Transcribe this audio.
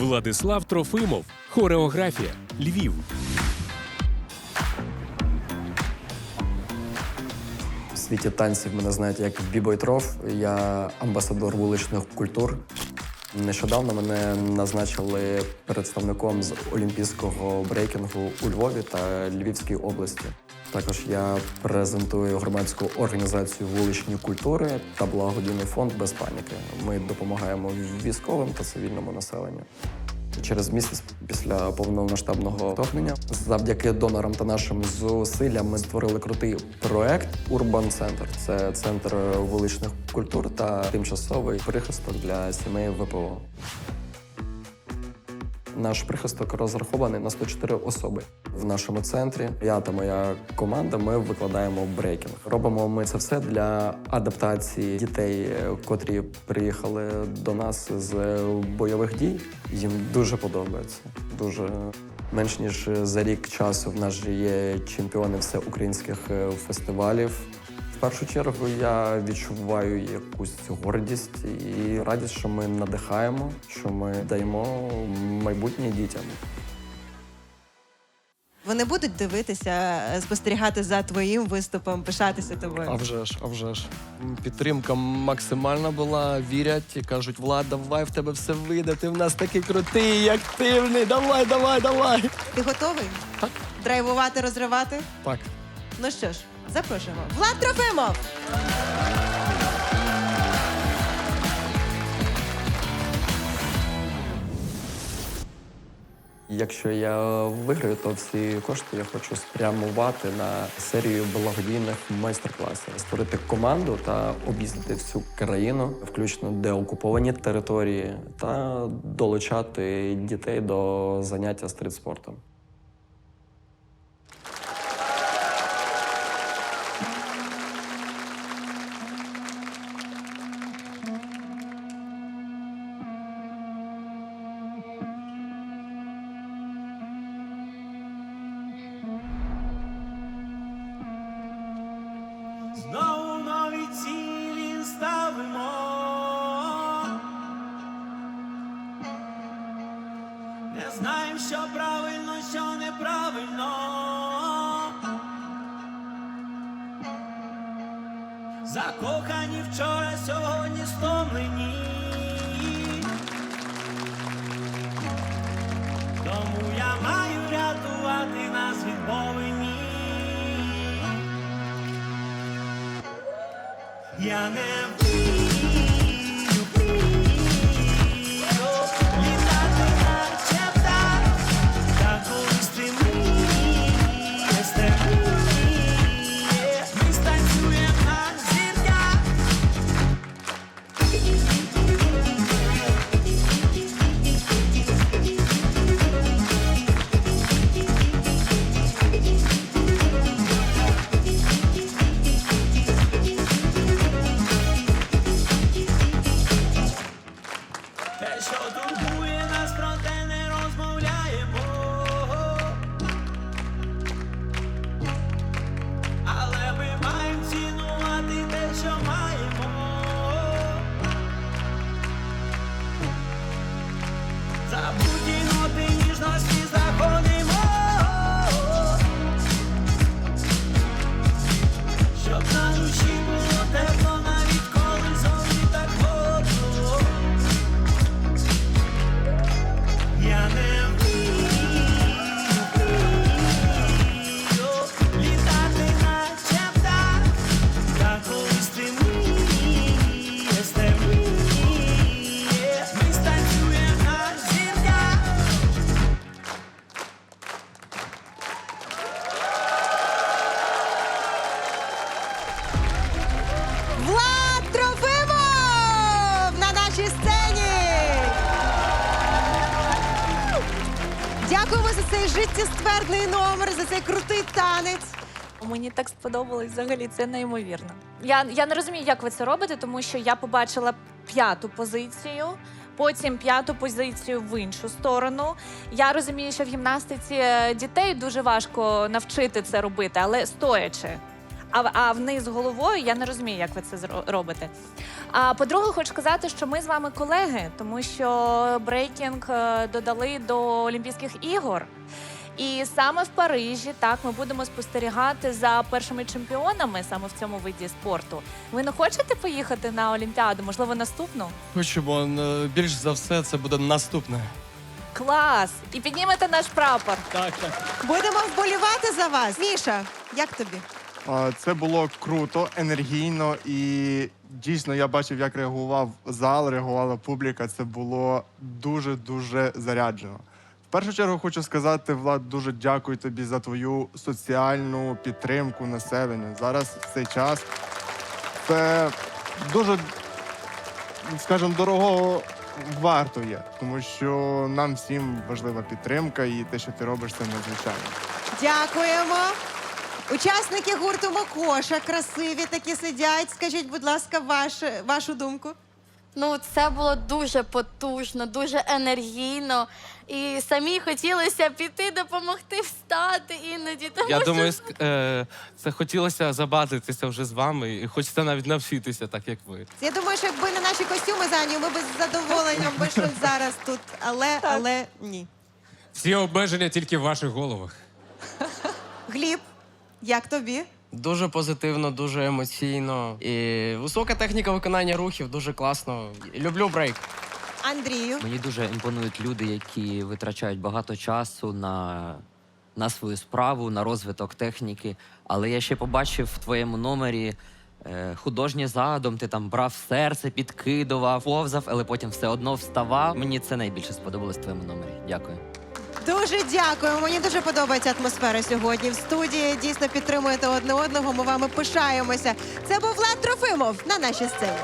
Владислав Трофимов, хореографія, Львів. В світі танців мене знають як бібойтров. Я амбасадор вуличних культур. Нещодавно мене назначили представником з олімпійського брейкінгу у Львові та Львівській області. Також я презентую громадську організацію вуличні культури та благодійний фонд без паніки. Ми допомагаємо військовим та цивільному населенню. Через місяць після повномасштабного вторгнення, завдяки донорам та нашим зусиллям, ми створили крутий проект Урбан Центр. Це центр вуличних культур та тимчасовий прихисток для сімей ВПО. Наш прихисток розрахований на 104 особи. В нашому центрі я та моя команда ми викладаємо брейкінг. Робимо ми це все для адаптації дітей, котрі приїхали до нас з бойових дій. Їм дуже подобається. Дуже менш ніж за рік часу в нас є чемпіони всеукраїнських е, фестивалів. В першу чергу я відчуваю якусь гордість і радість, що ми надихаємо, що ми даємо майбутнє дітям. Вони будуть дивитися, спостерігати за твоїм виступом, пишатися тобою. А вже ж, а вже ж. Підтримка максимальна була, вірять і кажуть, Влад, давай в тебе все вийде, ти в нас такий крутий, активний, давай, давай, давай. Ти готовий? Так. Драйвувати, розривати? Так. Ну що ж, запрошуємо. Влад Трофимов! Якщо я виграю, то всі кошти я хочу спрямувати на серію благодійних майстер-класів, створити команду та об'їздити всю країну, включно деокуповані території, та долучати дітей до заняття стрітспортом. Ставимо. Не знаємо, що правильно, що неправильно. Закохані вчора, сьогодні стомлені. Тому я маю рятувати нас від повені. Я не Те, що Влад Трофимов на нашій сцені! Дякуємо за цей життєствердний номер, за цей крутий танець. Мені так сподобалось взагалі, це неймовірно. Я, я не розумію, як ви це робите, тому що я побачила п'яту позицію, потім п'яту позицію в іншу сторону. Я розумію, що в гімнастиці е, дітей дуже важко навчити це робити, але стоячи. А, а вниз головою я не розумію, як ви це робите. А по-друге, хочу сказати, що ми з вами колеги, тому що брейкінг е, додали до Олімпійських ігор. І саме в Парижі так ми будемо спостерігати за першими чемпіонами саме в цьому виді спорту. Ви не хочете поїхати на Олімпіаду? Можливо, наступну? Хочемо, е, більш за все, це буде наступне. Клас! І піднімете наш прапор. Так, так. Будемо вболівати за вас. Міша, як тобі? Це було круто, енергійно і дійсно я бачив, як реагував зал, реагувала публіка. Це було дуже дуже заряджено. В першу чергу хочу сказати, Влад, дуже дякую тобі за твою соціальну підтримку населення. Зараз цей час це дуже, скажімо, дорого варто є, тому що нам всім важлива підтримка, і те, що ти робиш, це надзвичайно. Дякуємо. Учасники гурту Мокоша красиві такі сидять. Скажіть, будь ласка, ваш, вашу думку. Ну, це було дуже потужно, дуже енергійно. І самі хотілося піти допомогти встати іноді. Тому Я що думаю, ск- е, це хотілося забавитися вже з вами, і хочеться навіть навчитися, так як ви. Я думаю, що якби не наші костюми Заню, ми б з задоволенням щось зараз тут. Але, але ні. Всі обмеження тільки в ваших головах. Гліб, як тобі? Дуже позитивно, дуже емоційно. І висока техніка виконання рухів, дуже класно. Люблю брейк. Андрію. Мені дуже імпонують люди, які витрачають багато часу на, на свою справу, на розвиток техніки. Але я ще побачив в твоєму номері е, художній задум. Ти там брав серце, підкидував, повзав, але потім все одно вставав. Мені це найбільше сподобалось в твоєму номері. Дякую. Дуже дякую. Мені дуже подобається атмосфера сьогодні в студії. Дійсно підтримуєте одне одного. Ми вами пишаємося. Це був Влад Трофимов на нашій сцені.